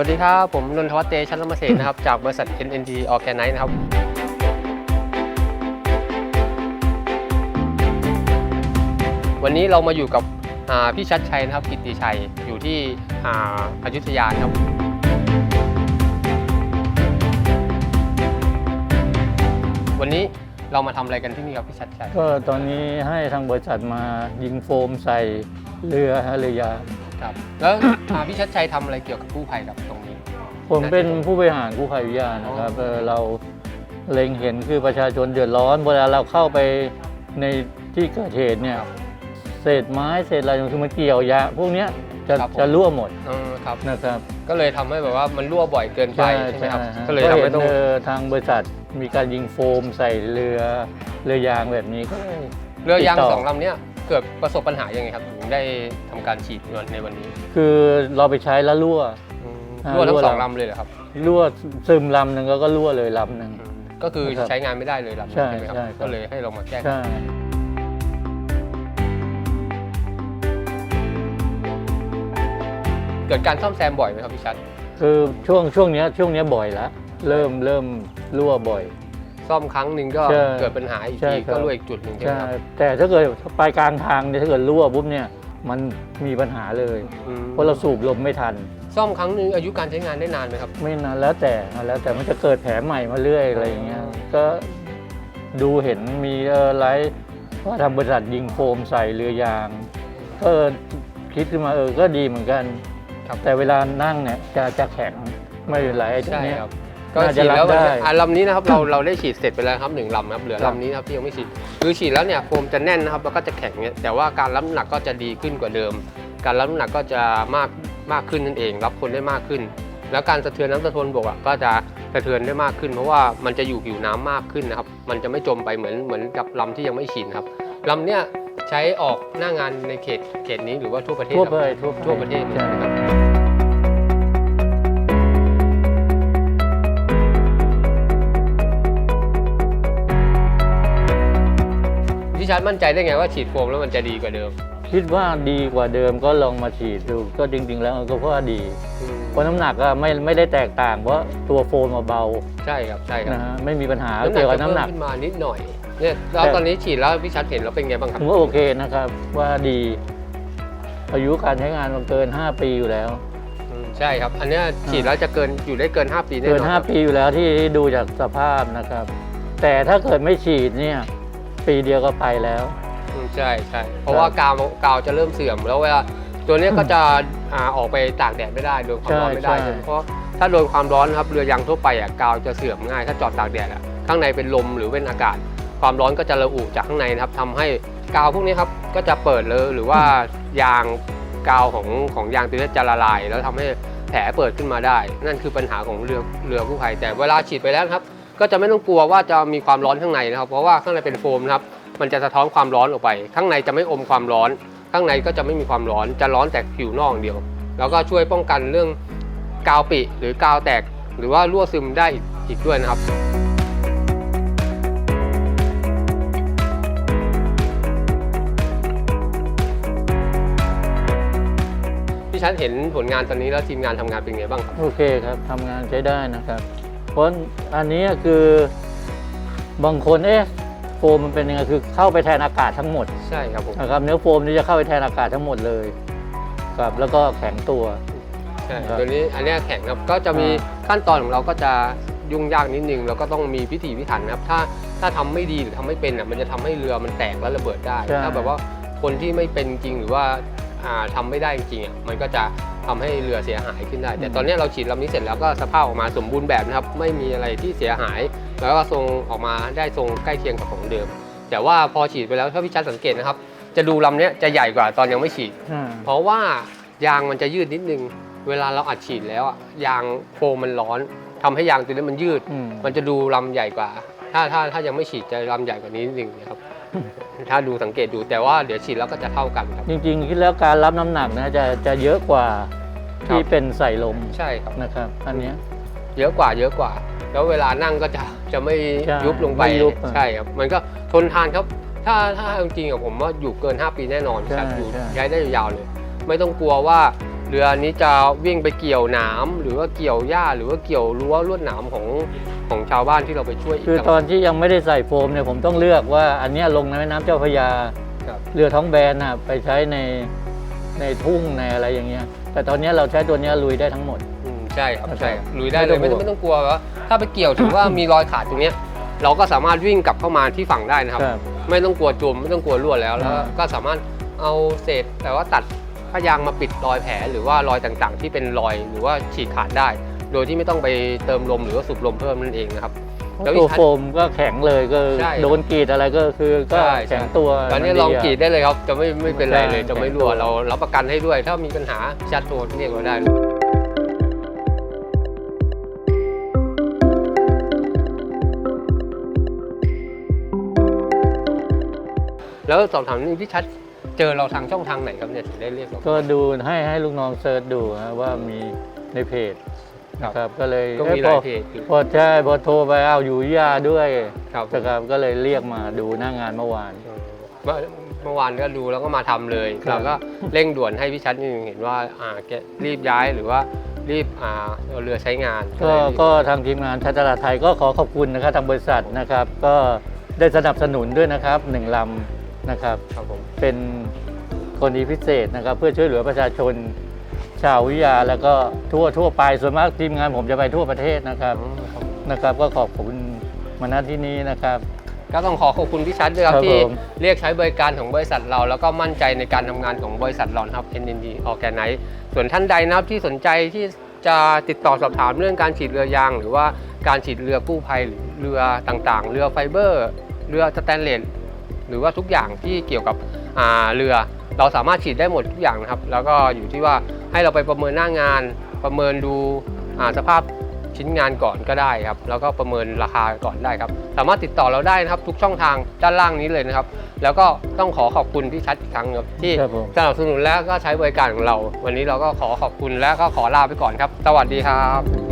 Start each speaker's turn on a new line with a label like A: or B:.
A: วัสดีครับ ผมนนทวัฒน์เตชันลมเสนนะครับ จากบริษัท NNT Organize นะครับ วันนี้เรามาอยู่กับพี่ชัดชัยนะครับ กิติชัยอยู่ที่อยุธยานะครับ วันนี้เรามาทำอะไรกันที่นี่ครับพี่ชัดชัย
B: ก็ตอนนี้ให้ทางบริษัทมายิงโฟมใส่เรือฮะเรือยาง
A: ครับ แล้ว อ่าพี่ชัดชัยทำอะไรเกี่ยวกับกู้ภัยกับตรงนี้
B: ผมเป็นผู้บริหารกู้ภัยวิทยานะครับเออเราเล็งเห็นคือประชาชนเดือดร้อน เวลาเราเข้าไปในที่เกิดเหตุเนี่ยเศษไม้เศษอะไรคือมันเกี่ยวยาพวกเนี้ยจะ
A: ครับผม
B: จะรั่วหมด
A: เออครับ
B: นะครับ
A: ก็เลยทำให้แบบว่ามันรั่วบ่อยเกินไปใช่ไหมครับ
B: ฮะ
A: ก็เลยทำให้ต้อง
B: เห็นเอทางบริษัทมีการยิงโฟมใส่เรือเรือยางแบบนี้ก็เลย
A: เรือยาง
B: ติดต่อ
A: สองลำเนี้ย เกิดประสบปัญหายังไงครับถึงได้ทำการฉีดในวันนี้
B: คือเราไปใช้แล้วรั่ว
A: อืม
B: อ่า
A: รั่วทั้
B: รั่
A: ง
B: ว
A: สอง
B: ลำ
A: ลำเลยเหรอครับ
B: รั่วซึมลำหนึ่งแล้วก็รั่วเลยลำหนึ่ง
A: อืมก็คือ
B: นะครับ
A: ใช้งานไม่ได้เลยลำนั้น
B: ใช่
A: ใช่ไหมครับ
B: ใช่ครับ
A: ก็เลยให้เรามาแก้ไข
B: ใช่
A: เกิดการซ่อมแซมบ่อยไหมครับพี่ชัด
B: คือช่วงช่วงเนี้ยช่วงเนี้ยบ่อยละเริ่มเริ่มรั่วบ่อย
A: ซ่อมครั้งหนึ่งก็
B: ใช่
A: เกิดปัญหาอีก
B: ใช่
A: ที
B: ครับ
A: ก็รั่วอีกจุดหนึ่งใช่ไหม
B: ใช่
A: ครับ
B: แต่ถ้าเกิดไปกลางทางเนี่ยถ้าเกิดรั่วปุ๊บเนี่ยมันมีปัญหาเลย
A: อืม
B: เพราะเราสูบลมไม่ทัน
A: ซ่อมครั้งหนึ่งอายุการใช้งานได้นานไหมครับ
B: ไม่นานแล้วแต่แล้วแต่มันจะเกิดแผลใหม่มาเรื่อยอะไรอย่างเงี้ย ก็ดูเห็นมีเออไลฟ์ว่าทำบริษัทยิงโฟมใส่เรือยาง ก็คิดขึ้นมาเออก็ดีเหมือนกัน
A: ครับ
B: แต่เวลานั่งเนี่ยจะจะแข็งไม่เป็นไรไอ้ตัว
A: ใช่
B: เนี้ย
A: ครับ ก็
B: น่าจะ
A: ฉีดแล้ว
B: รับได้
A: อะลำนี้นะครับเราเราได้ฉีดเสร็จไปแล้วครับหนึ่งลำนะครับเหลือ
B: ครับ
A: ลำนี้นะครับที่ยังไม่ฉีดคือฉีดแล้วเนี่ยโฟมจะแน่นนะครับแล้วก็จะแข็งเนี่ยแต่ว่าการรับน้ำหนักก็จะดีขึ้นกว่าเดิม การรับน้ำหนักก็จะมากมากขึ้นนั่นเอง รับคนได้มากขึ้น แล้วการสะเทือนน้ำสะทนบกอะก็จะสะเทือนได้มากขึ้น เพราะว่ามันจะอยู่ผิวน้ำมากขึ้นนะครับมันจะไม่จมไปเหมือนเหมือนกับลำที่ยังไม่ฉีดนะครับลำเนี่ยใช้ออกหน้างานในเขตเขตนี้หรือว่าทั่วประเทศ
B: ทั่ว
A: ครับ
B: ไปทั่ว
A: ทั่วประเทศเลย
B: ใช่
A: นะครับ พี่ชัดมั่นใจได้ไงว่าฉีดโฟมแล้วมันจะดีกว่าเดิม
B: คิดว่าดีกว่าเดิมก็ลองมาฉีดดูก็จริง ๆ แล้วก็เพราะว่าดี
A: อืม
B: เพราะน้ำหนักก็ไม่ไม่ได้แตกต่าง เพราะตัวโฟมมาเบา
A: ใช่ครับใช่ครับ
B: นะฮะไม่มีปัญหา
A: น้ำหนั
B: เกี่
A: ก
B: ยวกับ
A: จะ
B: น้ำ
A: เพิ่ม
B: หนัก
A: ขึ้นมานิดหน่อยเนี่ยแล้ว
B: แต่
A: ตอนนี้ฉีดแล้วพี่ชัดเห็นแล้วเป็นไงบ้างค
B: ผ
A: รับ
B: มว่าโอเคนะครับว่าดี อายุการใช้งานมันเกิน 5 ปีอยู่แล้ว
A: อืมใช่ครับ อันเนี้ยฉีดแล้วจะเกินอยู่ได้เกิน 5 ปีแน่น
B: เกิ
A: อน
B: น
A: ครับ
B: 5 ปีอยู่แล้วที่ดูจากสภาพนะครับ แต่ถ้าเกิดไม่ฉีดเนี่ย ปีเดียวก็ไปแล้ว
A: อืมใช่ใช่เพราะว่ากาวกาวจะเริ่มเสื่อมแล้วเวลาตัวเนี้ยก็จะอ่าออกไปตากแดดไม่ได้โดนความร้อนไม่ได้
B: ใช่ใช่
A: เพราะถ้าโดนความร้อนนะครับเรือยางทั่วไปอะกาวจะเสื่อมง่าย ถ้าจอดตากแดดอะข้างในเป็นลมหรือเป็นอากาศ ความร้อนก็จะระอุจากข้างในนะครับทำให้กาวพวกนี้ครับก็จะเปิดเลยหรือว่ายางกาวของของยางตัวนี้จะละลาย แล้วทำให้แผลเปิดขึ้นมาได้ นั่นคือปัญหาของเรือเรือกู้ภัยแต่เวลาฉีดไปแล้วนะครับ ก็จะไม่ต้องกลัวว่าจะมีความร้อนข้างในนะครับ เพราะว่าข้างในเป็นโฟมนะครับ มันจะสะท้อนความร้อนออกไป ข้างในจะไม่อมความร้อน ข้างในก็จะไม่มีความร้อน จะร้อนแต่ผิวนอกเดียว แล้วก็ช่วยป้องกันเรื่องกาวปิหรือกาวแตก หรือว่ารั่วซึมได้อีกอีกด้วยนะครับพี่ชัดเห็นผลงานตอนนี้แล้วทีมงานทำงานเป็นไงบ้างครับ
B: โอเคครับทำงานใช้ได้นะครับ ราะอันนี้คือบางคนเอ๊ะโฟมมันเป็นยังไงคือเข้าไปแทนอากาศทั้งหมด
A: ใช่ครับผม
B: นะครับเนื้อโฟมนี่จะเข้าไปแทนอากาศทั้งหมดเลยครับแล้วก็แข็งตัว
A: ใช่
B: ครับ
A: ตัวนี้อันเนี้ยแข็งครับก็จะมี
B: อ่
A: ขั้นตอนของเราก็จะยุ่งยากนิดนึงแล้วก็ต้องมีพิถีพิถันนะครับ ถ้าถ้าทำไม่ดีหรือทำไม่เป็นอะมันจะทำให้เรือมันแตกแล้วระเบิดได้
B: ใช่
A: ถ้าแบบว่าคนที่ไม่เป็นจริงหรือว่าอ่าทำไม่ได้จริงๆอะมันก็จะ ทำให้เรือเสียหายขึ้นได้ แต่ตอนเนี้ยเราฉีดลำนี้เสร็จแล้วก็สภาพออกมาสมบูรณ์แบบนะครับ ไม่มีอะไรที่เสียหาย แล้วก็ทรงออกมาได้ทรงใกล้เคียงกับของเดิม แต่ว่าพอฉีดไปแล้วถ้าพี่ชัดสังเกตนะครับ จะดูลำเนี้ยจะใหญ่กว่าตอนยังไม่ฉีด
B: อ่า
A: เพราะว่ายางมันจะยืดนิดนึง เวลาเราอัดฉีดแล้วอะยางโฟมมันร้อนทำให้ยางตัวนี้มันยืด
B: อืม
A: มันจะดูลำใหญ่กว่า ถ้าถ้าถ้ายังไม่ฉีดจะลำใหญ่กว่านี้นิดนึงนะครับ ถ้าดูสังเกตดูแต่ว่าเดี๋ยวฉีดแล้วก็จะเท่ากันครับ
B: จริงๆคิดแล้วการรับน้ำหนักนะจะจะเยอะกว่า
A: ครับ
B: ที่เป็นใส่ลม
A: ใช่ครับ
B: นะครับ อันเนี้ย
A: เยอะกว่าเยอะกว่า แล้วเวลานั่งก็จะจะไม่
B: ใช่
A: ยุบลงไป
B: ไม่ยุบอะ
A: ใช่ครับมันก็ทนทานครับ ถ้าถ้าจริงๆอะผมว่าอยู่เกิน 5 ปีแน่นอน
B: ใช่
A: ครับอยู่
B: ใช่
A: ใช้ได้ยาวๆเลย ไม่ต้องกลัวว่า เรือนี้จะวิ่งไปเกี่ยวหนามหรือว่าเกี่ยวหญ้าหรือว่าเกี่ยวรั้วลวดหนามของของชาวบ้านที่เราไปช่วยก
B: คือ
A: ต่าง
B: ตอนที่ยังไม่ได้ใส่โฟมเนี่ยผมต้องเลือกว่าอันเนี้ยลงในแม่น้ำเจ้าพระยา
A: ครับ
B: เรือท้องแบนน่ะไปใช้ในในทุ่งในอะไรอย่างเงี้ย แต่ตอนเนี้ยเราใช้ตัวเนี้ยลุยได้ทั้งหมด
A: อืมใช่ครับ
B: ครับ
A: ใช่ครับลุยได้เลย
B: ไม่
A: ไม่
B: ต้
A: ต้
B: อ
A: องงไม่ต้องกลัวว่าถ้าไปเกี่ยวถือว่ามีรอยขาดตรงเนี้ยเราก็สามารถวิ่งกลับเข้ามาที่ฝั่งได้นะครับ
B: ครับ
A: ไม่ต้องกลัวจมไม่ต้องกลัวรั่วแล้วแล้ว
B: อ่า
A: ก็สามารถเอาเศษแต่ว่าตัด ผ้ายางมาปิดรอยแผลหรือว่ารอยต่างๆ ที่เป็นรอยหรือว่าฉีกขาดได้ โดยที่ไม่ต้องไปเติมลมหรือว่าสูบลมเพิ่มนั่นเองนะครับ แล้ว
B: ตัว
A: อีก
B: โฟมก็แข็งเลยก็
A: ใช่
B: โดนกรีดอะไรก็คือก็
A: ใช่
B: แข็งตัว
A: ตอนนี้
B: มั
A: ลองะกรีดได้เลยครับ จะไม่ไม่เป็นไรเลย
B: ใช่
A: จะไม่รั่ว
B: แข็งตัว
A: เรารับประกันให้ด้วย ถ้ามีปัญหาชัดโทรเรียกเราได้แล้วสอบถามนิดนึงพี่ชัด เจอเราทางช่องทางไหนครับเนี่ยถึงได้เรียกเรา
B: ก็ดูให้ให้ลูกน้องเซิร์ชดูฮะว่ามีในเพจ
A: ครับ
B: นะครับก็เลย
A: ก็มี
B: อ้
A: หลาย
B: พอ
A: เพจอยู่
B: พอใช่พอโทรไปอ้าวอยู่ยาด้วย
A: ครับ
B: นะครับก็เลยเรียกมาดูหน้างานเมื่อวาน
A: เมื่อเมื่อวานก็ดูแล้วก็มาทำเลย
B: ครับ
A: เราก็เร่งด่วนให้พี่ชัดนิดนึงเห็นว่าอ่าแกรีบย้ายหรือว่ารีบอ่าเอาเรือใช้งาน
B: ก็
A: เลยรีบ
B: ก็ทางทีมงานชัตลาดไทยก็ขอขอบคุณนะครับทางบริษัทนะครับ ก็ได้สนับสนุนด้วยนะครับหนึ่งลำ นะครับ
A: ครับผม
B: เป็นกรณีพิเศษนะครับ เพื่อช่วยเหลือประชาชนชาววิทยาแล้วก็ทั่วทั่วไปส่วนมากทีมงานผมจะไปทั่วประเทศนะครับ
A: อืมครับ
B: นะครับ ก็ขอบคุณมาณที่นี้นะครับ
A: ก็ต้องขอขอบคุณพี่ชัดด้วยครับ
B: ครับ
A: ที่
B: ผม
A: เรียกใช้บริการของบริษัทเรา แล้วก็มั่นใจในการทำงานของบริษัทเรานะครับ NND Organize ส่วนท่านใดนะครับที่สนใจที่จะติดต่อสอบถามเรื่องการฉีดเรือยาง หรือว่าการฉีดเรือกู้ภัยหรือเรือต่างๆ เรือไฟเบอร์ เรือสแตนเลส หรือว่าทุกอย่างที่เกี่ยวกับอ่าเรือ เราสามารถฉีดได้หมดทุกอย่างนะครับ แล้วก็อยู่ที่ว่าให้เราไปประเมินหน้างาน ประเมินดูอ่าสภาพชิ้นงานก่อนก็ได้ครับ แล้วก็ประเมินราคาก่อนได้ครับ สามารถติดต่อเราได้นะครับ ทุกช่องทางด้านล่างนี้เลยนะครับ แล้วก็ต้องขอขอบคุณพี่ชัดอีกครั้งครับที่
B: ครับผม
A: สนับสนุนและก็ใช้บริการของเรา วันนี้เราก็ขอขอบคุณและก็ขอลาไปก่อนครับ สวัสดีครับ